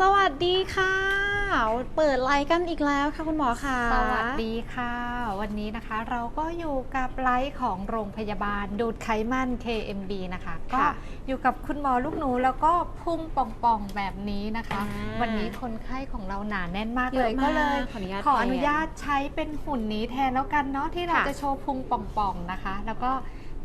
สวัสดีค่ะ เปิดไลฟ์กันอีกแล้วค่ะคุณหมอค่ะสวัสดีค่ะ วันนี้นะคะเราก็อยู่กับไลฟ์ของโรงพยาบาลดูดไขมัน KMB นะคะ ก็ค่ะอยู่กับคุณหมอลูกหนูแล้วก็พุ่งป่องๆแบบนี้นะคะอ่าวันนี้คนไข้ของเราหนาแน่นมากเยเลอะยมากก็เลยขออนุญาตขออนุแทนญาตใช้เป็นหุ่นนี้แทนแล้วกันเนาะที่เราค่ะจะโชว์พุงป่องๆนะคะ แล้วก็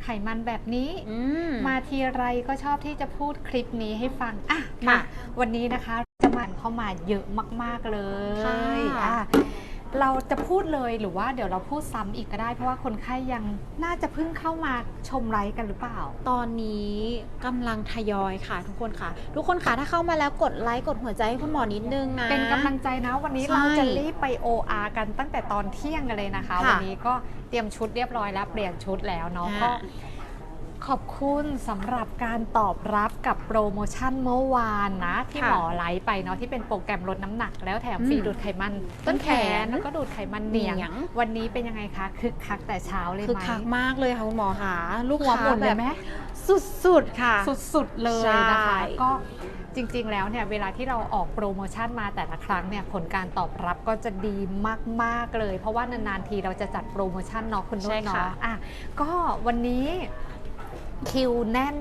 ไขมันแบบนี้อืมมาทีไรก็ชอบที่จะพูดคลิปนี้ให้ฟังอะค่ะมาวันนี้นะคะจะมันเข้ามาเยอะมาก ๆ เลยค่ะอะ เราจะพูดเลยหรือว่าเดี๋ยวเราพูดซ้ำอีกก็ได้ เพราะว่าคนไข้ยังน่าจะเพิ่งเข้ามาชมไลฟ์กันหรือเปล่า ตอนนี้กำลังทยอยค่ะ ทุกคนค่ะ ทุกคนค่ะถ้าเข้ามาแล้วกดไลค์กดหัวใจให้คุณหมอนิดนึงนะ เป็นกำลังใจนะวันนี้ใช่เราจะรีบไป OR กันตั้งแต่ตอนเที่ยงกันเลยนะคะ ค่ะวันนี้ก็เตรียมชุดเรียบร้อยแล้วเปลี่ยนชุดแล้วเนาะอ่า ก็ ขอบคุณสำหรับการตอบรับกับโปรโมชั่นเมื่อวานนะ ที่ค่ะหมอไลฟ์ไปเนาะที่เป็นโปรแกรมลดน้ำหนัก แล้วแถมฟรีอืมดูดไขมันต้นแขนแล้วก็ดูดไขมันเหนียงเหนียง วันนี้เป็นยังไงคะคึกคักแต่เช้าเลยคือไหมคักมากเลยค่ะคุณหมอค่ะลูกหัวค้าหมดแบเลยบไหมสุดๆค่ะ สุดๆเลยนะคะใช่ก็จริงๆ แล้วเนี่ยเวลาที่เราออกโปรโมชั่นมาแต่ละครั้งเนี่ยผลการตอบรับก็จะดีมาก ๆ เลย เพราะว่านาน ๆ ทีเราจะจัดโปรโมชั่นเนาะคุณนุ่ใช่นค่ะเนาะอะก็วันนี้ คิวแน่น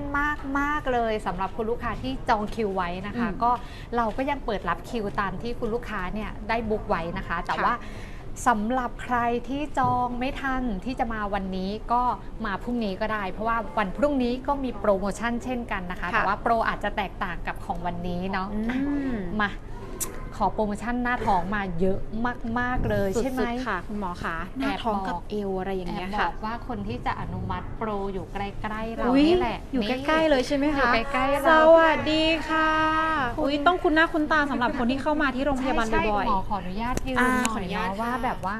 มากๆเลยสำหรับคุณลูกค้าที่จองคิวไว้นะคะ อืมก็เราก็ยังเปิดรับคิวตามที่คุณลูกค้าเนี่ยได้บุ๊กไว้นะคะ แต่ค่ะ ว่าสำหรับใครที่จองไม่ทันที่จะมาวันนี้ก็มาพรุ่งนี้ก็ได้ เพราะว่าวันพรุ่งนี้ก็มีโปรโมชั่นเช่นกันนะคะ ค่ะ แต่ว่าโปรอาจจะแตกต่างกับของวันนี้เนาะ อืม มา ขอโปรโมชั่นหน้าท้องมาเยอะมาก ๆ เลยใช่ไหมสุดๆค่ะ คุณหมอค่ะหน้าแอบท้องบอกกับเอวอะไรอย่างแอเงี้บยบค่ะอกว่าคนที่จะอนุมัติโปรอยู่ใกล้ ๆ เราอุ๊ยนี่แหละ อยู่นี่ใกล้ ๆ เลยใช่ไหมอยู่คะใกล้ๆสเราวัสดีค่ะคุณอุ้ยต้องคุ้นหน้าคุ้นตาสำหรับคนที่เข้ามาที่โรงพยาบาลใช่บ่อยๆหมอขออนุญาตยืนอ่าหน่ขอออยนุญาตเนาะว่าค่ะแบบว่า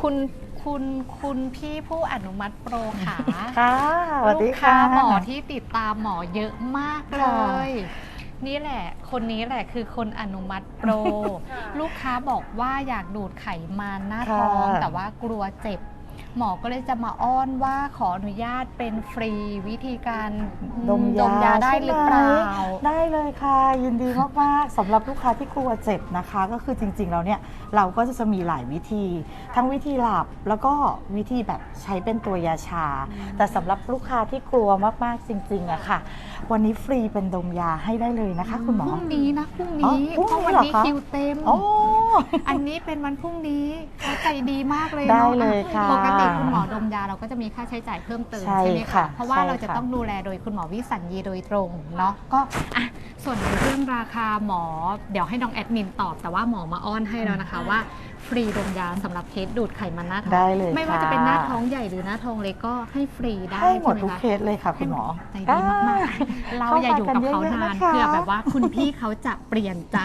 คุณคุณคุณพี่ผู้อนุมัติโปรค่ะค่ะสวัสดีลูกค่ะค้าหมอที่ติดตามหมอเยอะมากเลค่ะย นี่แหละ คนนี้แหละคือคนอนุมัติโปร ลูกค้าบอกว่าอยากดูดไขมันหน้าท้องค่ะแต่ว่ากลัวเจ็บ หมอก็เลยจะมาอ้อนว่าขออนุญาตเป็นฟรีวิธีการดมยาได้ใช่หรือเปล่า ได้เลยค่ะ ยินดีมากๆสำหรับลูกค้าที่กลัวเจ็บนะคะ ก็คือจริงๆแล้วเนี่ยเราก็จะมีหลายวิธี ทั้งวิธีหลับแล้วก็วิธีแบบใช้เป็นตัวยาชา แต่สำหรับลูกค้าที่กลัวมากๆจริงๆอะค่ะ วันนี้ฟรีเป็นดมยาให้ได้เลยนะคะ คุณหมพอรุ่งนี้นะพรุ่งอ๋นี้อพรุ่งเพราะนี้วันเหรอนี้คะคิวเต็มโอ้อันนี้เป็นวันพรุ่งนี้เขาใจดีมากเลยได้เนาะเลยค่ะปกติคุณหมอดมยาเราก็จะมีค่าใช้จ่ายเพิ่มเติมใช่ใช่ไหมค่ะคะเพราะว่าใช่เราจะค่ะต้องดูแลโดยคุณหมอวิสัญญีโดยตรงเนาะก็อะส่วนเรื่องราคาหมอ เดี๋ยวให้น้องแอดมินตอบแต่ว่าหมอมาอ้อนให้แล้วนะคะว่า ฟรีดมยาสำหรับเคสดูดไขมันหน้าท้องได้เลยไม่ว่าค่ะจะเป็นหน้าท้องใหญ่หรือหน้าท้องเล็กก็ให้ฟรีได้ให้หมดใช่ทุกไคะ เคสเลยค่ะ คุณหมอใจดีมากๆ เราอย่าอยู่กับเขานานเข้ามากันเยอะๆนะคะเพื่อแบบว่าคุณพี่เขาจะเปลี่ยนใจ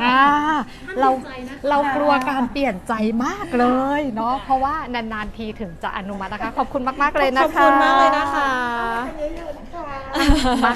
อ่าเราเรากลัวการเปลี่ยนใจมากเลยเนาะเพราะว่านานๆทีถึงจะอนุมัตินะคะ ขอบคุณมากๆเลยขนะอบคะคุณมากเลยนะคะ มา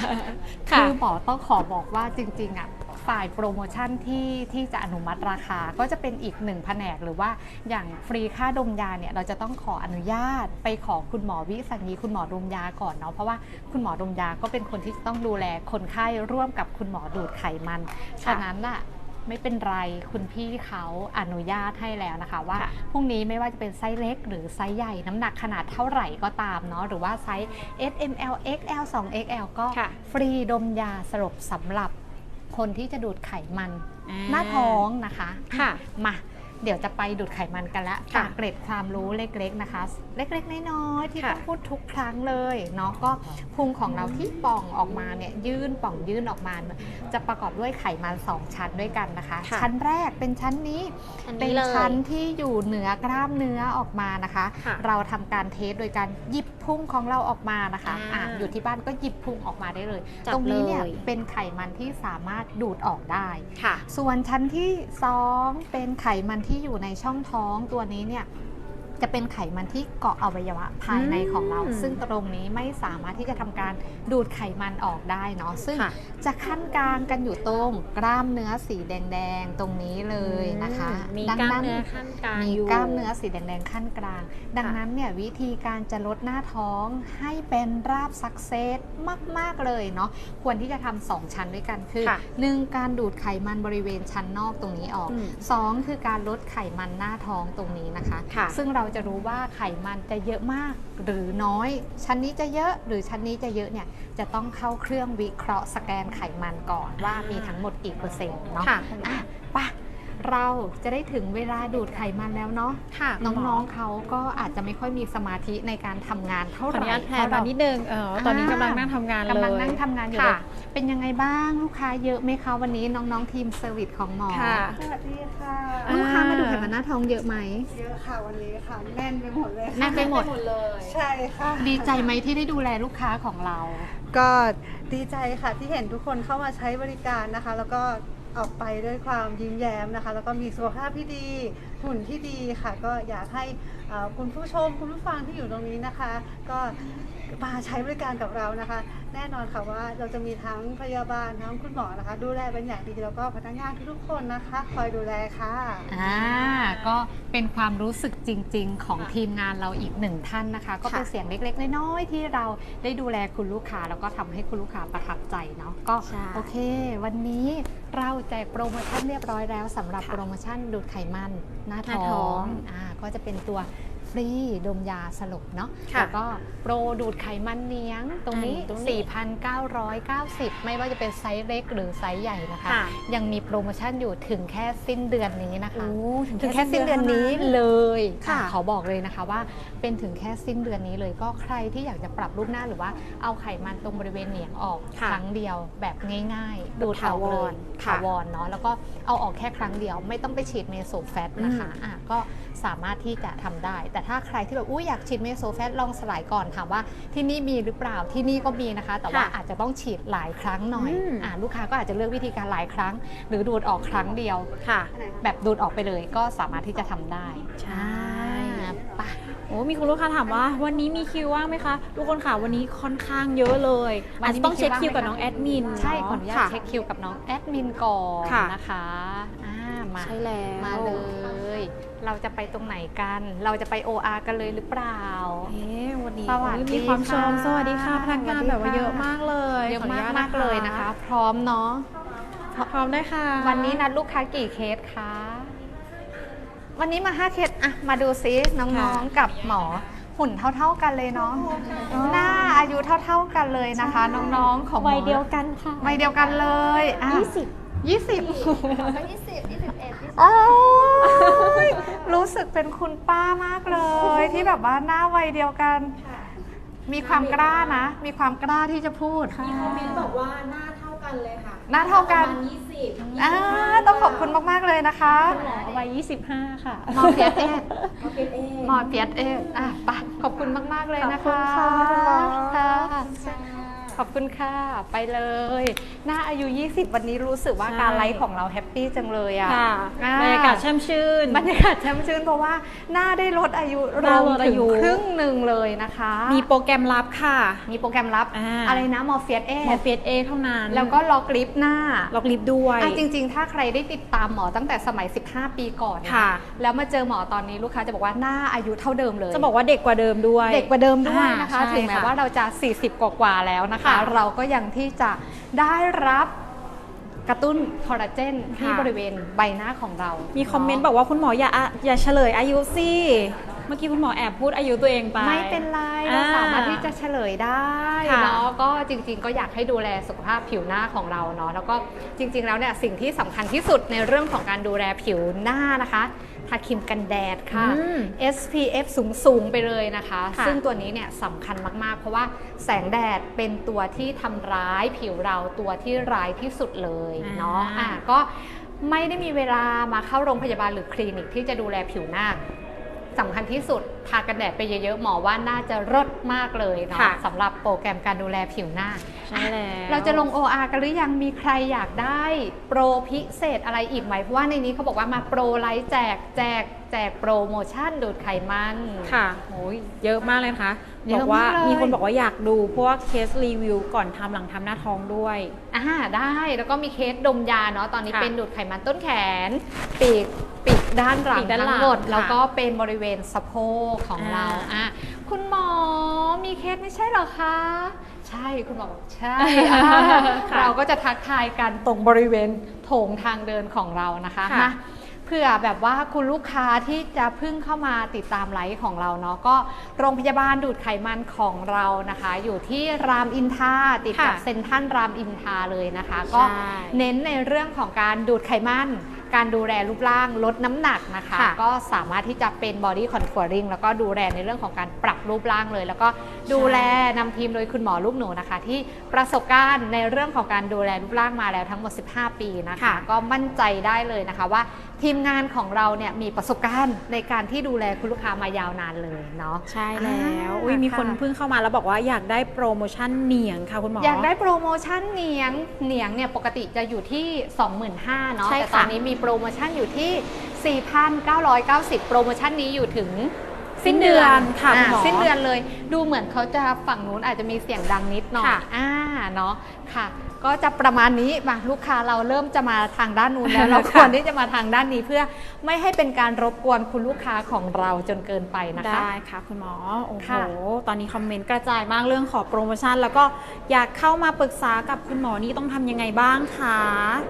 ค่ะ คือหมอต้องขอบอกว่าจริงๆอะ ฝ่ายโปรโมชั่นที่ที่จะอนุมัติราคาก็จะเป็นอีกหนึ่งแผนกหรือว่าอย่างฟรีค่าดมยาเนี่ยเราจะต้องขออนุญาตไปขอคุณหมอวิสัญญีคุณหมอดมยาก่อนเนาะเพราะว่าคุณหมอดมยาก็เป็นคนที่ต้องดูแลคนไข้ร่วมกับคุณหมอดูดไขมันฉะนั้นน่ะไม่เป็นไรคุณพี่เขาอนุญาตให้แล้วนะคะ ว่าค่ะพรุ่งนี้ไม่ว่าจะเป็นไซส์เล็ก หรือไซส์ใหญ่น้ำหนักขนาดเท่าไหร่ก็ตามเนาะหรือว่าไซส์ S M L X L 2 X L ก็ค่ะฟรีดมยาสลบสำหรับ คนที่จะดูดไขมันอ่หน้าท้องนะคะ ค่ะ มา เดี๋ยวจะไปดูดไขมันกันละค่ะจากเกร็ดความรู้เล็กๆนะคะ เล็กๆน้อยๆที่ค่ะต้องพูดทุกครั้งเลยเนาะก็พุงของเราที่ป่องออกมาเนี่ยยื่นป่องยื่นออกมาจะประกอบด้วยไขมันสองชั้นด้วยกันนะคะ ค่ะ ชั้นแรกเป็นชั้นนี้ อันเป็นี้นเลย ชั้นที่อยู่เหนือกล้ามเนื้อออกมานะคะ ค่ะเราทำการเทสโดยการหยิบพุงของเราออกมานะคะอ่าอะอยู่ที่บ้านก็หยิบพุงออกมาได้เลย จับตรงนี้เนี่ยเลย เป็นไขมันที่สามารถดูดออกได้ ค่ะ ส่วนชั้นที่ 2 เป็นไขมันที่ที่อยู่ในช่องท้องตัวนี้เนี่ย จะเป็นไขมันที่เกาะอวัยวะภายในของเราอืมซึ่งตรงนี้ไม่สามารถที่จะทำการดูดไขมันออกได้เนาะซึ่งค่ะจะขั้นกลางกันอยู่ตรงกล้ามเนื้อสีแดงๆตรงนี้เลยนะคะมีดังกล้ามนั้นเนื้อขั้นกลางมีอยู่กล้ามเนื้อสีแดงๆขั้นกลาง ดังนั้นเนี่ยวิธีการจะลดหน้าท้องให้เป็นราบซักเซสมากๆเลยเนาะควรที่จะทำสองชั้นด้วยกันคือค่ะหนึ่งการดูดไขมันบริเวณชั้นนอกตรงนี้ออกอืมสองคือการลดไขมันหน้าท้องตรงนี้นะคะค่ะซึ่งเราจะรู้ว่าไขมันจะเยอะมากหรือน้อย ชั้นนี้จะเยอะหรือชั้นนี้จะเยอะเนี่ยจะต้องเข้าเครื่องวิเคราะห์สแกนไขมันก่อนว่ามีทั้งหมดกี่เปอร์เซ็นต์เนาะค่ะอะไปะ เราจะได้ถึงเวลาดูดไขมันแล้วเนาะค่ะน้องๆเขาก็อาจจะไม่ค่อยมีสมาธิในการทำงานขเท่าอไหอนุร่ญาตแพนเพราะมาเรานิดนึงเออตอนนี้กำลังนั่งทำงานเลยกำลังนั่งทำงานอยู่เลค่ะยเป็นยังไงบ้างลูกค้าเยอะไหมคะวันนี้น้องๆทีมเซอร์วิสของหมอค่ะสวัสดีค่ะอ่ลูกค้ามาดูไขมันหน้าท้องเยอะไหมเยอะค่ะวันนี้ค่ะแน่นไปหมดเลยค่ะแน่นไปหมดใช่ค่ะ ดีใจไหมที่ได้ดูแลลูกค้าของเรา ก็ดีใจค่ะที่เห็นทุกคนเข้ามาใช้บริการนะคะ แล้วก็ ออกไปด้วยความยิ้มแย้มนะคะ แล้วก็มีสุขภาพที่ดีหุ่นที่ดีค่ะ ก็อยากให้ เอ่อคุณผู้ชมคุณผู้ฟังที่อยู่ตรงนี้นะคะ ก็มาใช้บริการกับเรานะคะ แน่นอนค่ะว่าเราจะมีทั้งพยาบาลทั้งคุณหมอนะคะ ดูแลเป็นอย่างดีแล้วก็พนักงานทุกๆคนนะคะ คอยดูแลค่ะ อ่าก็เป็นความรู้สึกจริง ๆ ของทีมงานเราอีกหนึ่งท่านนะคะ ก็เป็นเสียงเล็กๆน้อยๆที่เราได้ดูแลคุณลูกค้า แล้วก็ทำให้คุณลูกค้าประทับใจเนาะก็ใช่โอเค วันนี้เราแจกโปรโมชั่นเรียบร้อยแล้วสำหรับค่ะโปรโมชั่นดูดไขมันหน้าหน้าท้ท้อองง อ่า ก็จะเป็นตัว ฟรีดมยาสลบเนาะค่ะแล้วก็โปรดูดไขมันเลี้ยงตรงนี้อันตรงนี้ 4,990 ไม่ว่าจะเป็นไซส์เล็กหรือไซส์ใหญ่นะคะค่ะยังมีโปรโมชั่นอยู่ถึงแค่สิ้นเดือนนี้นะคะโอ้ถึงแค่สิ้นเดือนนี้เลยค่ะขอบอกเลยนะคะว่าเป็นถึงแค่สิ้นเดือนนี้เลยก็ใครที่อยากจะปรับรูปหน้าหรือว่าเอาไขมันตรงบริเวณเหนียงออกค่ะครั้งเดียวแบบง่าย ๆ ดูดูดดออกเลยถาวรค่ะถาวรเนาะแล้วก็เอาออกแค่ครั้งเดียว ไม่ต้องไปฉีดเมโซแฟตนะคะอืมอะก็สามารถที่จะทำได้แต่ถ้าใครที่แบบอุ้ยอยากฉีดเมโซแฟตลองสลายก่อนถามว่าที่นี่มีหรือเปล่าที่นี่ก็มีนะคะ แต่ว่าค่ะอาจจะต้องฉีดหลายครั้งหน่อยอืมอะลูกค้าก็อาจจะเลือกวิธีการหลายครั้ง หรือดูดออกครั้งเดียวค่ะ แบบดูดออกไปเลยก็สามารถที่จะทำได้ใช่อ่าไปโอ้มีคุณลูกค้าถามว่า วันนี้มีคิวว่างไหมคะ ทุกคนค่ะวันนี้ค่อนข้างเยอะเลยวันอาจนี้จะต้องมีคิเช็วคว่างคิวกับไหมคะน้องแอดมินใช่ขออนุญาตค่ะเช็คคิวกับน้องแอดมินก่อนค่ะนะคะอ่ามาใช่แล้วมาเลย เราจะไปตรงไหนกัน เราจะไป OR กันเลยหรือเปล่า เอ๊ะวันนี้สวัสดีมีความชม ค่ะสวัสดีค่ะพนักงานสวัสดีแบบว่าค่ะ เยอะมากเลยเยอะขนุมากญตมากเลยนะคะ พร้อมเนาะ พร้อมได้ค่ะวันนี้นัดลูกค้ากี่เคสคะ วันนี้มาห้าเคสอะมาดูซิน้องๆกับหมอหุ่นเท่าๆกันเลยเนาะ หน้าอายุเท่าๆกันเลยนะคะ น้องๆของหมอวัยเดียวกันค่ะวัยเดียวกันเลยอะยี่สิบ ยี่สิบ ยี่สิบยี่สิบเอ็ด ยี่สิบโอ้ยรู้สึกเป็นคุณป้ามากเลย ที่แบบว่าหน้าวัยเดียวกัน มีความกล้านะ มีความกล้าที่จะพูด มีคอมเมนต์บอกว่าหน้าเท่ากันเลยค่ะหน้าเท่ากัน ประมาณยี่สิบอ่าต้องขอบคุณมาก ๆ เลยนะคะหมอวัยยี่สิบห้าค่ะ หมอเปียเอสเขาเป็นเองหมอเปียเอสอะไปขอบคุณมาก ๆ เลยนะคะขอบคุณค่ะ ค่ะ ขอบคุณค่ะ ไปเลย หน้าอายุ 20 วันนี้รู้สึกว่าการไลฟ์ของเราแฮปปี้จังเลยอะค่ะอ่บรรยากาศแช่มชื่นบรรยากาศแช่มชื่นเพราะว่าหน้าได้ลดอายุหน้าลดถึอางยุครึ่งหนึ่งเลยนะคะ มีโปรแกรมลับค่ะ มีโปรแกรมลับอ่าอะไรนะมอร์เฟียเอหมอเฟสเอเท่านั้น แล้วก็ล็อกลิฟต์หน้าล็อกลิฟต์ด้วยอะจริง ๆ ถ้าใครได้ติดตามหมอตั้งแต่สมัย 15 ปีก่อนนค่ะ แล้วมาเจอหมอตอนนี้ลูกค้าจะบอกว่าหน้าอายุเท่าเดิมเลย จะบอกว่าเด็กกว่าเดิมด้วย เด็กกว่าเดิมด้วยนะคะอ่าใช่ถึงแม้ค่ะว่าเราจะ 40 กว่าๆแล้วนะคะค่ะเราก็ยังที่จะได้รับกระตุ้นคอลลาเจนที่ค่ะ บริเวณใบหน้าของเรา มีมีคอมเมนต์บอกว่าคุณหมออย่าอะอย่าเฉลยอายุสิเมื่อกี้คุณหมอแอบพูดอายุตัวเองไป ไม่เป็นไรอ่าเราสามารถที่จะเฉลยได้ค่ะเนาะก็จริงๆ ก็อยากให้ดูแลสุขภาพผิวหน้าของเราเนาะแล้วก็จริงๆแล้วเนี่ยสิ่งที่สำคัญที่สุดในเรื่องของการดูแลผิวหน้านะคะ ทาครีมกันแดดค่ะอืม SPF สูงๆไปเลยนะคะค่ะซึ่งตัวนี้เนี่ยสำคัญมาก ๆ เพราะว่าแสงแดดเป็นตัวที่ทำร้ายผิวเราตัวที่ร้ายที่สุดเลยเนาะอ่าอะก็ไม่ได้มีเวลามาเข้าโรงพยาบาลหรือคลินิกที่จะดูแลผิวหน้า สำคัญที่สุดทากันแดดไปเยอะๆหมอว่าน่าจะรดมากเลยเนาะค่ะสำหรับโปรแกรมการดูแลผิวหน้าใช่แล้วเราจะลง OR กันหรือยังมีใครอยากได้โปรพิเศษอะไรอีกไหมเพราะว่าในนี้เขาบอกว่ามาโปรไลท์แจกแจกแจกโปรโมชั่นดูดไขมันค่ะ โอ้ย เยอะมากเลยนะคะเยบออะกว่ามากเลย มีคนบอกว่าอยากดูพวกเคสรีวิวก่อนทำหลังทำหน้าท้องด้วย อ่าได้แล้วก็มีเคสดมยาเนาะตอนนี้ค่ะเป็นดูดไขมันต้นแขน ปีก ปีกด้านหลัปีงกด้านหลัทั้งงหมดค่ะ แล้วก็เป็นบริเวณสะโพกของเราอ่าอะคุณหมอมีเคสไม่ใช่เหรอคะ ใช่คุณหมอบอกใช่อ่าค่ะเราก็จะทักทายกันตรงบริเวณโถงทางเดินของเรานะคะค่ะ มาเผื่อแบบว่าคุณลูกค้าที่จะเพิ่งเข้ามาติดตามไลฟ์ของเราเนาะก็โรงพยาบาลดูดไขมันของเรานะคะ อยู่ที่รามอินทราติดกับค่ะ เซ็นทรัลรามอินทราเลยนะคะ ก็ใช่ เน้นในเรื่องของการดูดไขมัน การดูแลรูปร่างลดน้ำหนักนะคะ ค่ะ ก็สามารถที่จะเป็น body contouring แล้วก็ดูแลในเรื่องของการปรับรูปร่างเลย แล้วก็ดูแลนำทีมโดยคุณหมอลูกหนูนะคะ ที่ประสบการณ์ในเรื่องของการดูแลรูปร่างมาแล้วทั้งหมด 15 ปีนะคะค่ะก็มั่นใจได้เลยนะคะว่า ทีมงานของเราเนี่ยมีประสบการณ์ในการที่ดูแลคุณลูกค้ามายาวนานเลยเนาะใช่แล้วอ่าอุ้ยมีคนค่ะเพิ่งเข้ามาแล้วบอกว่าอยากได้โปรโมชั่นเหนียงค่ะคุณหมอออยากได้โปรโมชั่นเหนียงเหนียงเนี่ยปกติจะอยู่ที่ 25,000เนาะใช่แต่ค่ะตอนนี้มีโปรโมชั่นอยู่ที่ 4,990 โปรโมชั่นนี้อยู่ถึงสิ้นเดือนค่ะอ่าคุณหมอสิ้นเดือนเลย ดูเหมือนเขาจะฝั่งนู้นอาจจะมีเสียงดังนิดหน่อยค่ะอ่าเนาะค่ะก็จะประมาณนี้มาลูกค้าเราเริ่มจะมาทางด้านนู้นแล้ว เราควรที่จะมาทางด้านนี้เพื่อไม่ให้เป็นการรบกวนคุณลูกค้าของเราจนเกินไปนะคะ ได้ค่ะคุณหมอ โอ้โหค่ะตอนนี้คอมเมนต์กระจายมากเรื่องขอโปรโมชั่น แล้วก็อยากเข้ามาปรึกษากับคุณหมอนี่ต้องทำยังไงบ้างคะ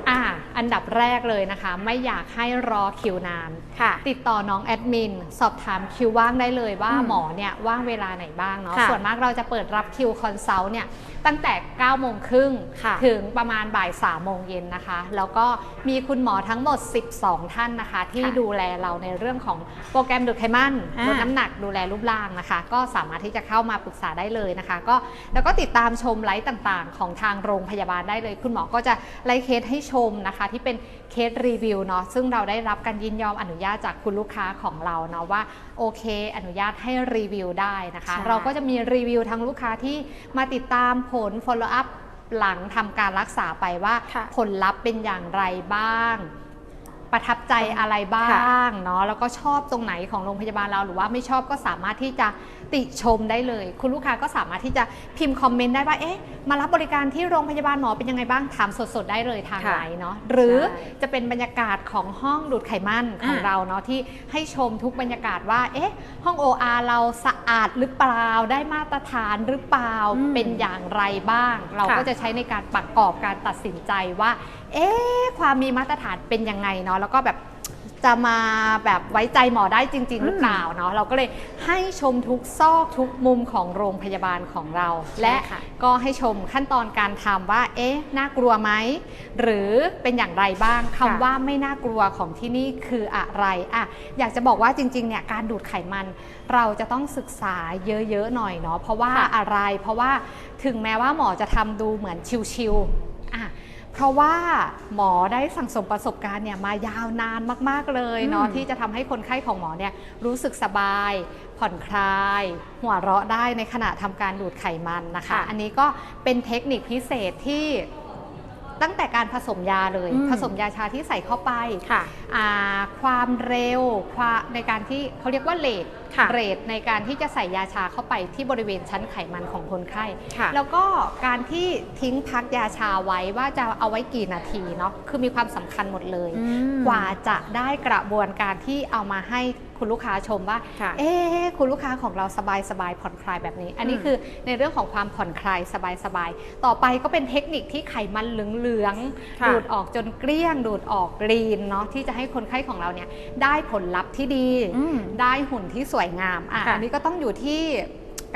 อ่าอันดับแรกเลยนะคะ ไม่อยากให้รอคิวนานค่ะ ติดต่อน้องแอดมินสอบถามคิวว่างได้เลยว่าอืมหมอเนี่ยว่างเวลาไหนบ้างเนาะค่ะส่วนมากเราจะเปิดรับคิวคอนซัลท์เนี่ยตั้งแต่9โมงครึ่งค่ะถึงประมาณบ่าย3โมงเย็นนะคะ แล้วก็มีคุณหมอทั้งหมด 12 ท่านนะคะ ที่ค่ะดูแลเราในเรื่องของโปรแกรมดูดไขมันอ่าลดน้ำหนักดูแลรูปร่างนะคะ ก็สามารถที่จะเข้ามาปรึกษาได้เลยนะคะ ก็แล้วก็ติดตามชมไลฟ์ต่างๆ ของทางโรงพยาบาลได้เลย คุณหมอก็จะไลฟ์เคสให้ชมนะคะ ที่เป็นเคสรีวิวเนาะซึ่งเราได้รับการยินยอมอนุญาตจากคุณลูกค้าของเราเนาะว่าโอเค อนุญาตให้รีวิวได้นะคะใช่เราก็จะมีรีวิวทั้งลูกค้าที่มาติดตามผล follow up หลังทำการรักษาไปว่าค่ะผลลัพธ์เป็นอย่างไรบ้าง ประทับใจอะไรบ้าค่ะงเนาะแล้วก็ชอบตรงไหนของโรงพยาบาลเรา หรือว่าไม่ชอบก็สามารถที่จะติชมได้เลย คุณลูกค้าก็สามารถที่จะพิมพ์คอมเมนต์ได้ว่าเอ๊ะมารับบริการที่โรงพยาบาลหมอเป็นยังไงบ้างถามสดๆได้เลยทางค่ะไลน์เนาะหรือใช่จะเป็นบรรยากาศของห้องดูดไขมันของอ่าเราเนาะที่ให้ชมทุกบรรยากาศว่าเอ๊ะห้อง OR เราสะอาดหรือเปล่าได้มาตรฐานหรือเปล่าอืมเป็นอย่างไรบ้าง เราค่ะก็จะใช้ในการประกอบการตัดสินใจว่า เอ๊ะความมีมาตรฐานเป็นยังไงเนาะแล้วก็แบบจะมาแบบไว้ใจหมอได้จริง ๆ หรือเปล่าเนาะเราก็เลยให้ชมทุกซอกทุกมุมของโรงพยาบาลของเรา และค่ะก็ให้ชมขั้นตอนการทำว่า เอ๊ะน่ากลัวไหมหรือเป็นอย่างไรบ้างคำค่ะว่าไม่น่ากลัวของที่นี่คืออะไรอะอยากจะบอกว่าจริงๆเนี่ยการดูดไขมัน เราจะต้องศึกษาเยอะๆหน่อยเนาะเพราะว่าค่ะอะไรเพราะว่าถึงแม้ว่าหมอจะทำดูเหมือนชิวๆอะ เพราะว่าหมอได้สั่งสมประสบการณ์เนี่ยมายาวนานมากๆเลยเนาะอืมที่จะทำให้คนไข้ของหมอเนี่ยรู้สึกสบาย ผ่อนคลาย หัวเราะได้ในขณะทำการดูดไขมันนะคะค่ะอันนี้ก็เป็นเทคนิคพิเศษที่ ตั้งแต่การผสมยาเลยอืมผสมยาชาที่ใส่เข้าไปค่ะอ่าความเร็วความในการที่เขาเรียกว่าเลทค่ะเรทในการที่จะใส่ยาชาเข้าไปที่บริเวณชั้นไขมันของคนไข้ค่ะแล้วก็การที่ทิ้งพักยาชาไว้ว่าจะเอาไว้กี่นาทีเนาะคือมีความสำคัญหมดเลยอืมกว่าจะได้กระบวนการที่เอามาให้ คุณลูกค้าชมว่า ค่ะเอ๊ะคุณลูกค้าของเราสบายสบายๆผ่อนคลายแบบนี้ อันนี้อืม คือในเรื่องของความผ่อนคลายสบายสบายๆต่อไปก็เป็นเทคนิคที่ไขมันเหลืองๆค่ะดูดออกจนเกลี้ยง ดูดออกลีนเนาะที่จะให้คนไข้ของเราเนี่ยได้ผลลัพธ์ที่ดี อืมได้หุ่นที่สวยงามอะค่ะ อันนี้ก็ต้องอยู่ที่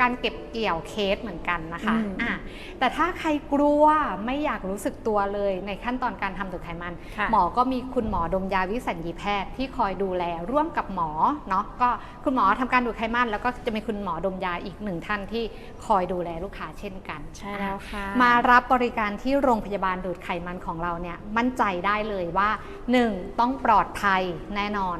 การเก็บเกี่ยวเคสเหมือนกันนะคะอืมอะแต่ถ้าใครกลัวไม่อยากรู้สึกตัวเลยในขั้นตอนการทำดูดไขมันค่ะหมอก็มีคุณหมอดมยาวิสัญญีแพทย์ที่คอยดูแลร่วมกับหมอเนาะก็คุณหมอทำการดูดไขมัน แล้วก็จะมีคุณหมอดมยาอีกหนึ่งท่านที่คอยดูแลลูกค้าเช่นกัน ใช่แล้วค่ะ มารับบริการที่โรงพยาบาลดูดไขมันของเราเนี่ยมั่นใจได้เลยว่า 1. ต้องปลอดภัยแน่นอน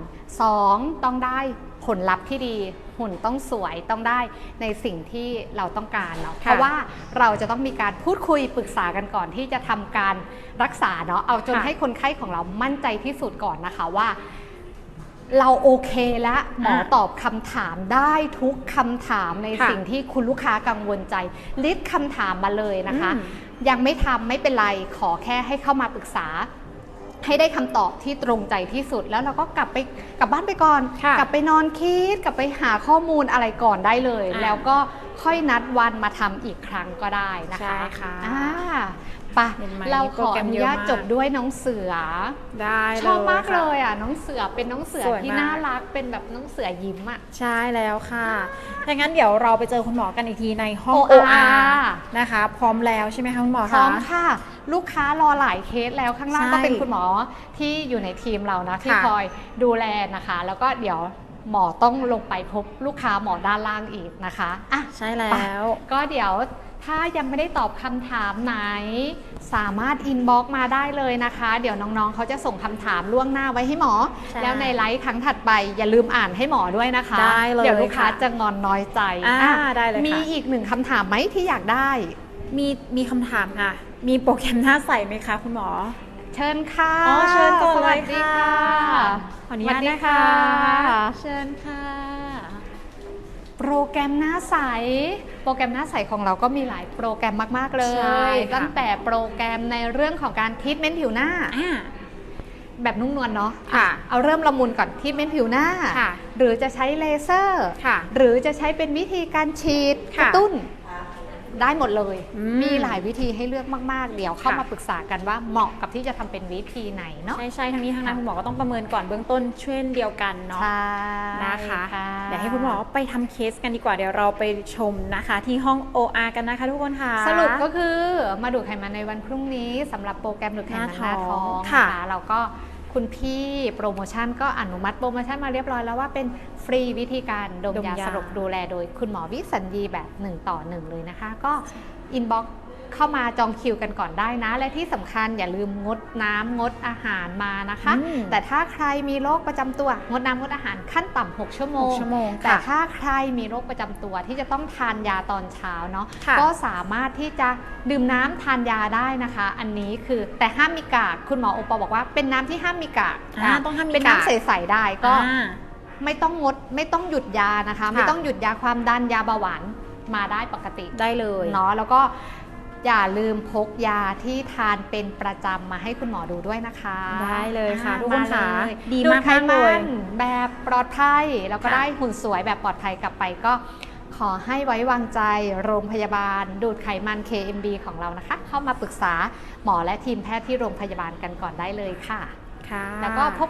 2. ต้องได้ ผลลัพธ์ที่ดีหุ่นต้องสวยต้องได้ในสิ่งที่เราต้องการเนาะค่ะเพราะว่าเราจะต้องมีการพูดคุยปรึกษากันก่อนที่จะทำการรักษาเนาะเอาจนค่ะให้คนไข้ของเรามั่นใจที่สุดก่อนนะคะว่า เราโอเคแล้วหมอตอบคำถามได้ทุกคำถามในค่ะสิ่งที่คุณลูกค้ากังวลใจลิสต์คำถามมาเลยนะคะอืมยังไม่ทำไม่เป็นไรขอแค่ให้เข้ามาปรึกษา ให้ได้คำตอบที่ตรงใจที่สุด แล้วเราก็กลับไปกลับบ้านไปก่อน ค่ะกลับไปนอนคิด กลับไปหาข้อมูลอะไรก่อนได้เลย อ่าแล้วก็ค่อยนัดวันมาทำอีกครั้งก็ได้นะคะใช่ค่ะอ่าไปะเห็นไหมเราขโปรอแกรอมนุเยอะญาตมาก จบด้วยน้องเสือ ได้เลยชอบมากค่ะ เลยอะน้องเสือเป็นน้องเสือสวยที่มาก น่ารักเป็นแบบน้องเสือยิ้มอะ ใช่แล้วค่ะดังนั้นเดี๋ยวเราไปเจอคุณหมอกันอีกทีในห้อง OR OR นะคะ พร้อมแล้วใช่ไหมคะคุณหมอพร้อคะ มค่ะ ลูกค้ารอหลายเคสแล้วข้างล่างใช่ก็เป็นคุณหมอที่อยู่ในทีมเรานะที่ค่ะคอยดูแลนะคะ แล้วก็เดี๋ยวหมอต้องลงไปพบลูกค้าหมอด้านล่างอีกนะคะอะใช่แล้ว ก็เดี๋ยวถ้ายังไม่ได้ตอบคำถามไหน สามารถอินบ็อกมาได้เลยนะคะ เดี๋ยวน้องๆ เขาจะส่งคำถามล่วงหน้าไว้ให้หมอใช่แล้วในไลฟ์ครั้งถัดไปอย่าลืมอ่านให้หมอด้วยนะคะได้เลยเดี๋ยวลูกค้าค่ะจะงอนน้อยใจอ่าอะได้เลยค่ะมีอีกหนึ่งคำถามไหมที่อยากได้ มีมีคำถามค่ะ มีโปรแกรมหน้าใสไหมคะคุณหมอ เชิญค่ะอ๋อเชิญก่อนสเลวัสยดีค่ะค่ะขออนุญาตสวัสดีนะคะ เชิญค่ะ โปรแกรมหน้าใส โปรแกรมหน้าใสของเราก็มีหลายโปรแกรมมาก ๆ เลใช่ย ค่ะ ตั้งแต่โปรแกรมในเรื่องของการทรีทเมนต์ผิวหน้า อ่า แบบนุ่มนวลเนาะค่ะเอาเริ่มละมุนก่อนทรีทเมนต์ผิวหน้า ค่ะ หรือจะใช้เลเซอร์ ค่ะ หรือจะใช้เป็นวิธีการฉีดกค่ะ ระตุ้น ได้หมดเลย อืม มีหลายวิธีให้เลือกมาก ๆ เดี๋ยวเข้าค่ะมาปรึกษากันว่าเหมาะกับที่จะทำเป็นวิธีไหนเนาะใช่ใช่ทั้งนี้ทั้งนั้นคุณหมอก็ต้องประเมินก่อนเบื้องต้นเช่นเดียวกันเนาะใช่นะคะค่ะเดี๋ยวให้คุณหมอไปทำเคสกันดีกว่าเดี๋ยวเราไปชมนะคะ ที่ห้อง OR กันนะคะทุกคนค่ะ สรุปก็คือมาดูดไขมันในวันพรุ่งนี้สำหรับโปรแกรมดูดไขมันหน้าท้องค่ะ นะคะเราก็ คุณพี่โปรโมชั่นก็อนุมัติโปรโมชั่นมาเรียบร้อยแล้วว่าเป็นฟรีวิธีการดมดมยายาสลบดูแลโดยคุณหมอวิสัญญีแบบ 1 ต่อ 1 เลยนะคะ ก็อินบ็อก เข้ามาจองคิวกันก่อนได้นะ และที่สำคัญอย่าลืมงดน้ำงดอาหารมานะคะอืมแต่ถ้าใครมีโรคประจำตัวงดน้ำงดอาหารขั้นต่ำ6ชั่วโมหงกชั่วโมงแต่ค่ะถ้าใครมีโรคประจำตัวที่จะต้องทานยาตอนเช้าเนาะค่ะก็สามารถที่จะดื่มน้ำทานยาได้นะคะ อันนี้คือแต่ห้ามมีกากคุณหมอโอปอบอกว่าเป็นน้ำที่ห้ามมีกากอ่าะต้องห้ามมีเป็นกากน้ำใสๆได้ก็อ่าไม่ต้องงดไม่ต้องหยุดยานะคะ ไม่ต้องหยุดยาความดันยาเบาหวานมาได้ปกติได้เลยเนาะแล้วก็ อย่าลืมพกยาที่ทานเป็นประจำมาให้คุณหมอดูด้วยนะคะได้เลยค่ะอ่าทุกคนค่ะมาเลยดีดูมากไขๆเลยมันแบบปลอดภัยแล้วก็ค่ะได้หุ่นสวยแบบปลอดภัยกลับไปก็ขอให้ไว้วางใจโรงพยาบาล ดูดไขมัน KMB ของเรานะคะ เข้ามาปรึกษาหมอและทีมแพทย์ที่โรงพยาบาลกันก่อนได้เลยค่ะ ค่ะ แล้วก็พบ